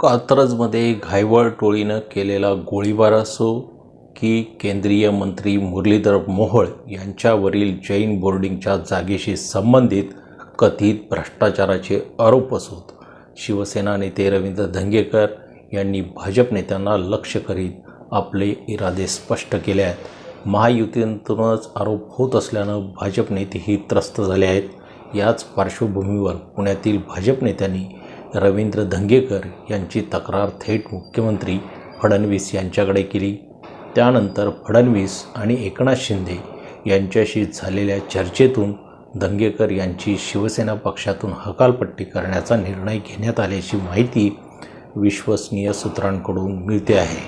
कात्रजमध्ये घायवळ टोळीनं केलेला गोळीबार असो की केंद्रीय मंत्री मुरलीधर मोहोळ यांच्यावरील जैन बोर्डिंगच्या जागेशी संबंधित कथित भ्रष्टाचाराचे आरोप असोत. शिवसेना नेते रवींद्र धंगेकर यांनी भाजप नेत्यांना लक्ष करीत आपले इरादे स्पष्ट केले आहेत. महायुतीतूनच आरोप होत असल्यानं भाजप नेतेही त्रस्त झाले आहेत. याच पार्श्वभूमीवर पुण्यातील भाजप नेत्यांनी रवींद्र धंगेकर यांची तक्रार थेट मुख्यमंत्री फडणवीस यांच्याकडे केली. त्यानंतर फडणवीस आणि एकनाथ शिंदे यांच्याशी झालेल्या चर्चेतून धंगेकर यांची शिवसेना पक्षातून हकालपट्टी करण्याचा निर्णय घेण्यात आल्याची माहिती विश्वसनीय सूत्रांकडून मिळते आहे.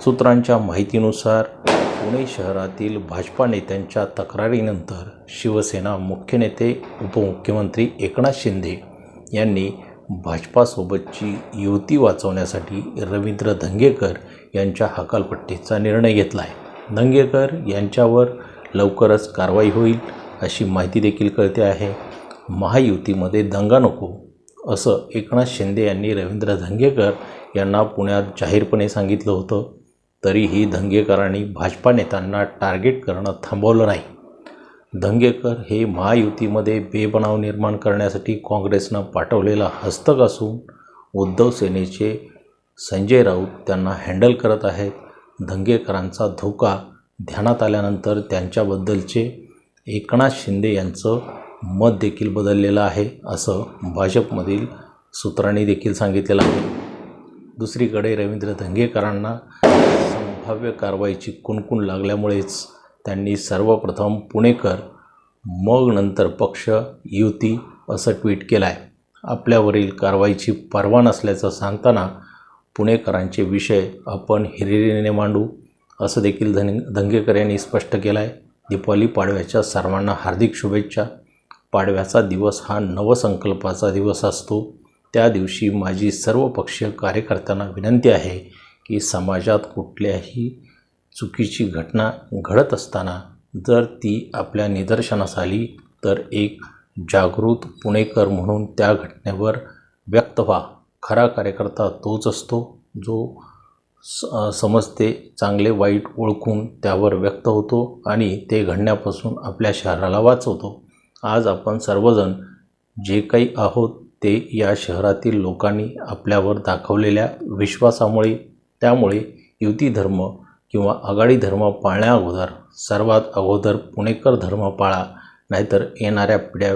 सूत्रांच्या माहितीनुसार पुणे शहरातील भाजपा नेत्यांच्या तक्रारीनंतर शिवसेना मुख्य नेते उपमुख्यमंत्री एकनाथ शिंदे यांनी भाजपासोबतची युती वाचवण्यासाठी रवींद्र धंगेकर यांच्या हकालपट्टीचा निर्णय घेतला आहे धंगेकर यांच्यावर लवकरच कारवाई होईल अशी माहिती देखील कळते आहे. महायुतीमध्ये दंगा नको असं एकनाथ शिंदे यांनी रवींद्र धंगेकर यांना पुण्यात जाहीरपणे सांगितलं होतं. तरीही धंगेकरांनी भाजपा नेत्यांना टार्गेट करणं थांबवलं नाही. धंगेकर हे महायुतीमध्ये बेबनाव निर्माण करण्यासाठी काँग्रेसनं पाठवलेला हस्तक असून उद्धव सेनेचे संजय राऊत त्यांना हँडल करत आहेत. धंगेकरांचा धोका ध्यानात आल्यानंतर त्यांच्याबद्दलचे एकनाथ शिंदे यांचं मत देखील बदललेलं आहे असं भाजपमधील सूत्रांनी देखील सांगितलेलं आहे. दुसरीकडे रवींद्र धंगेकरांना संभाव्य कारवाईची कुणकुण लागल्यामुळेच त्यांनी सर्वप्रथम पुणेकर मग नंतर पक्ष युती असं ट्विट केलं आहे आपल्यावरील कारवाईची पर्वा नसल्याचं सांगताना पुणेकरांचे विषय आपण हिरिरीने मांडू असं देखील धन धंगेकर यांनी स्पष्ट केलं आहे दीपावली पाडव्याच्या सर्वांना हार्दिक शुभेच्छा. पाडव्याचा दिवस हा नवसंकल्पाचा दिवस असतो. त्या दिवशी माझी सर्व पक्षीय कार्यकर्त्यांना विनंती आहे की समाजात कुठल्याही चुकीची घटना घडत असताना जर ती आपल्या निदर्शनास आली तर एक जागृत पुणेकर म्हणून त्या घटनेवर व्यक्त व्हा. खरा कार्यकर्ता तोच असतो जो स समजते चांगले वाईट ओळखून त्यावर व्यक्त होतो आणि ते घडण्यापासून आपल्या शहराला वाचवतो. आज आपण सर्वजण जे काही आहोत ते या शहरातील लोकांनी आपल्यावर दाखवलेल्या विश्वासामुळे त्यामुळे युती धर्म किंवा आघाडी धर्म पाळण्या अगोदर सर्वात अगोदर पुणेकर धर्म पाळा नाहीतर येणाऱ्या पिढ्या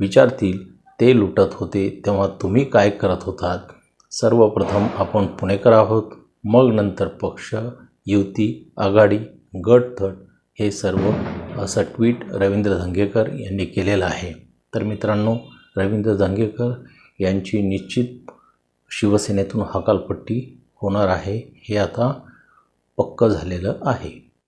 विचारतील ते लुटत होते तेव्हा तुम्ही काय करत होतात? सर्वप्रथम आपण पुणेकर आहोत मग नंतर पक्ष युती आघाडी गटथट हे सर्व असं ट्विट रवींद्र धंगेकर यांनी केलेलं आहे. तर मित्रांनो रवींद्र धंगेकर यांची निश्चित शिवसेनेतून हकालपट्टी होणार आहे. हे आता पक्कं झालेलं आहे.